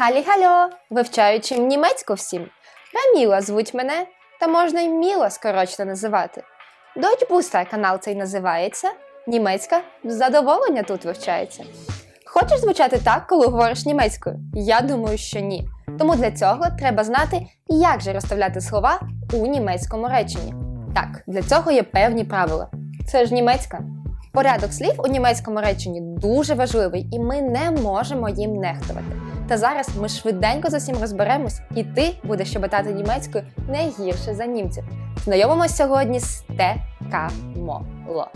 Халі-хальо! Вивчаючи німецьку всім. Раміла звуть мене, та можна й Міла скорочно називати. Deutschbooster канал цей називається. Німецька задоволення тут вивчається. Хочеш звучати так, коли говориш німецькою? Я думаю, що ні. Тому для цього треба знати, як же розставляти слова у німецькому реченні. Так, для цього є певні правила. Це ж німецька. Порядок слів у німецькому реченні дуже важливий, і ми не можемо їм нехтувати. Та зараз ми швиденько з усім розберемось, і ти будеш щебетати німецькою не гірше за німців. Знайомимось сьогодні з ТКМОЛО.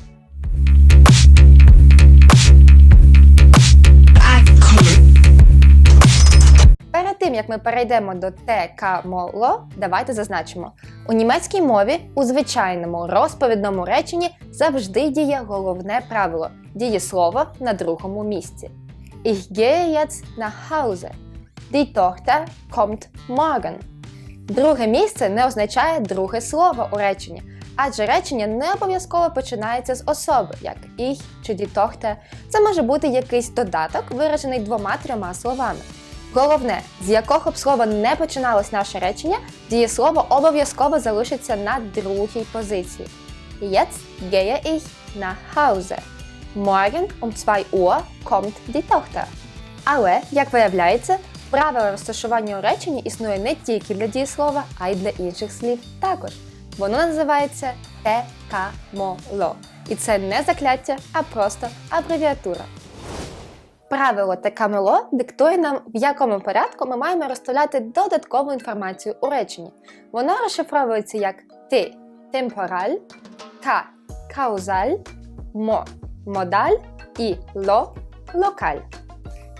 Перед тим як ми перейдемо до ТКМОЛО, давайте зазначимо: у німецькій мові у звичайному розповідному реченні завжди діє головне правило дієслово на другому місці. Ich gehe jetzt nach Hause. Die Tochter kommt morgen. Друге місце не означає друге слово у реченні, адже речення не обов'язково починається з особи, як ich чи die Tochter. Це може бути якийсь додаток, виражений двома-трьома словами. Головне, з якого б слова не починалось наше речення, дієслово обов'язково залишиться на другій позиції. Jetzt gehe ich nach Hause. Morgen um 2 Uhr kommt die Tochter. Але, як виявляється, правило розташування у реченні існує не тільки для дієслова, а й для інших слів також. Воно називається ТКМОЛО. І це не закляття, а просто абревіатура. Правило ТКМЛО диктує нам, в якому порядку ми маємо розставляти додаткову інформацію у реченні. Воно розшифровується як ти темпораль, ка каузаль, мо модаль і ло локаль.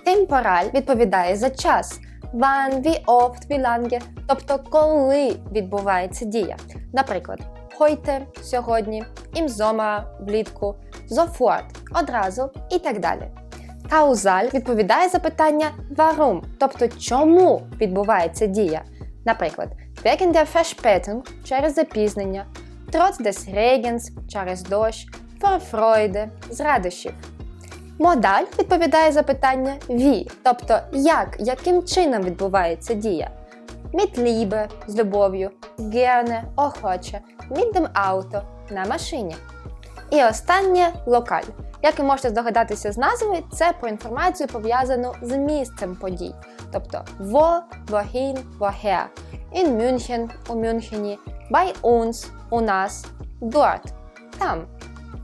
Темпораль відповідає за час. Wann, wie oft, wie lange, тобто коли відбувається дія. Наприклад, heute – сьогодні, im Sommer – влітку, sofort – одразу і так далі. Каузаль відповідає за питання warum, тобто чому відбувається дія. Наприклад, wegen der Verspätung – через запізнення, trotz des Regens – через дощ, vor Freude – з радощів. Модаль відповідає за питання wie, тобто як, яким чином відбувається дія. Liebe – з любов'ю, gerne – охоче, dem Auto – на машині. І останнє локаль. Як ви можете здогадатися з назви, це про інформацію пов'язану з місцем подій. Тобто wo, wohin, woher. In München – у Мюнхені, bei uns – у нас, dort – там.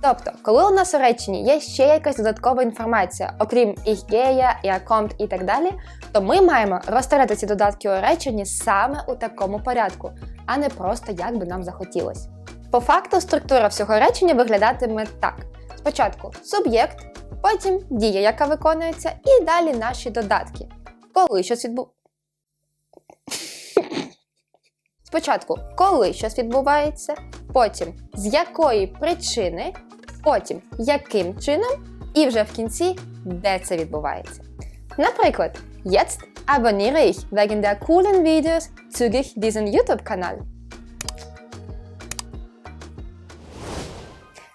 Тобто, коли у нас у реченні є ще якась додаткова інформація, окрім gehe, ihr і так далі, то ми маємо розставляти ці додатки у реченні саме у такому порядку, а не просто як би нам захотілося. По факту структура всього речення виглядатиме так: спочатку суб'єкт, потім дія, яка виконується, і далі наші додатки. Коли щось відбу... Спочатку, коли щось відбувається, потім з якої причини, потім яким чином, і вже в кінці, де це відбувається. Наприклад, jetzt abonniere ich wegen der coolen Videos zügig diesen YouTube-Kanal.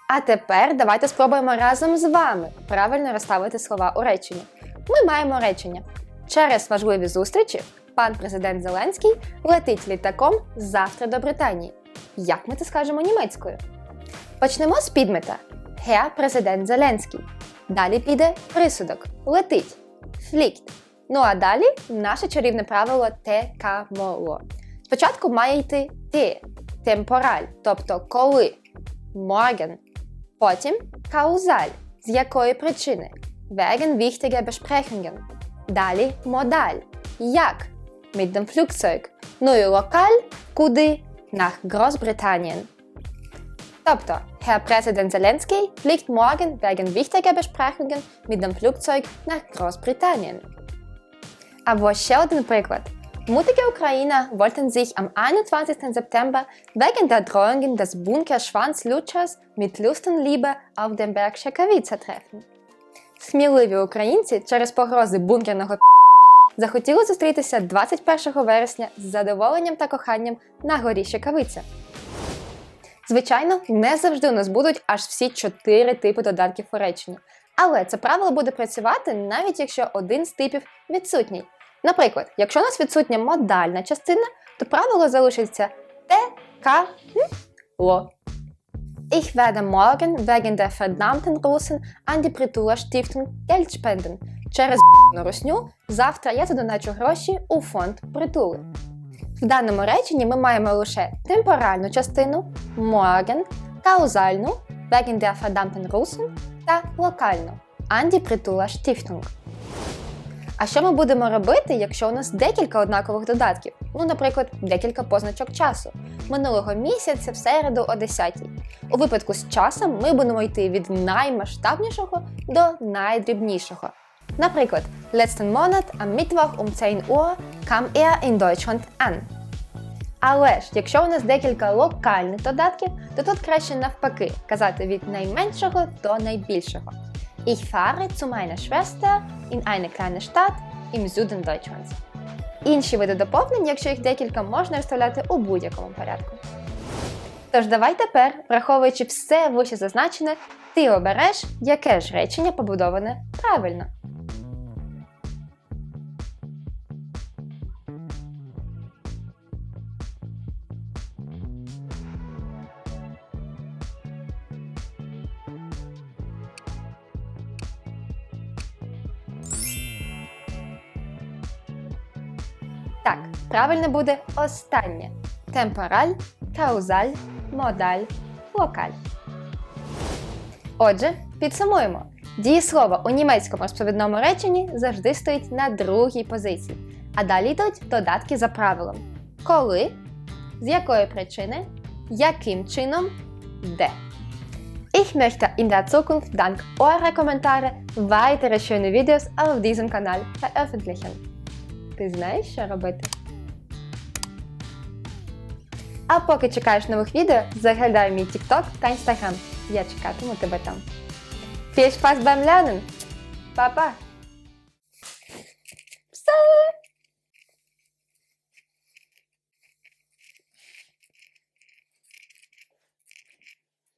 А тепер давайте спробуємо разом з вами правильно розставити слова у реченні. Ми маємо речення. Через важливі зустрічі пан президент Зеленський летить літаком завтра до Британії. Як ми це скажемо німецькою? Почнемо з підмета. Herr президент Зеленський. Далі піде присудок. Летить. Флікт. Ну а далі наше чарівне правило ТКМОЛО. Спочатку має йти ти, темпораль, тобто коли, morgen. Потім каузаль, з якої причини, wegen wichtiger Besprechungen. Далі модаль, як, mit. Ну і локаль, куди, nach Großbritannien. Тобто, Herr Präsident Zelensky fliegt morgen wegen wichtiger Besprechungen mit dem Flugzeug nach Großbritannien. Або ще один приклад. Mutige Ukrainer wollten sich am 21. September wegen der Drohungen des Bunkerschwanzlutschers mit Lust und Liebe auf dem Berg Шекавіця treffen. Сміливі українці через погрози бункерного захотіли зустрітися 21 вересня з задоволенням та коханням на горі Шекавиця. Звичайно, не завжди у нас будуть аж всі чотири типи додатків у реченні. Але це правило буде працювати навіть якщо один з типів відсутній. Наприклад, якщо у нас відсутня модальна частина, то правило залишиться те, ка, ло. Ich werde morgen wegen der verdammten Russen an die Pritura Stiftung Geld spenden. Через русню завтра я задоначу гроші у фонд притули. В даному реченні ми маємо лише темпоральну частину morgen, каузальну wegen Russen та локальну die Pritura Stiftung. А що ми будемо робити, якщо у нас декілька однакових додатків? Ну, наприклад, декілька позначок часу. Минулого місяця в середу о 10 У випадку з часом ми будемо йти від наймасштабнішого до найдрібнішого. Наприклад, letzten Monat am Mittwoch um 10 Uhr kam er in Deutschland an. Але ж, якщо у нас декілька локальних додатків, то тут краще навпаки казати від найменшого до найбільшого. Ich fahre zu meiner Schwester in eine kleine Stadt im Süden Deutschlands. Інші види доповнень, якщо їх декілька, можна розставляти у будь-якому порядку. Тож давай тепер, враховуючи все вище зазначене, ти обереш, яке ж речення побудоване правильно. Так, правильно буде останнє: темпораль, каузаль, модаль, локаль. Отже, підсумуємо. Дієслово у німецькому розповідному реченні завжди стоїть на другій позиції, а далі йдуть додатки за правилом. Коли, з якої причини, яким чином, де. Ich möchte in der Zukunft dank eurer Kommentare weitere schöne Videos auf diesem Kanal veröffentlichen. Ти знаєш, що робити? А поки чекаєш нових відео, заглядай мій TikTok та Instagram. Я чекатиму тебе там. Viel Spaß! Па-па! Все!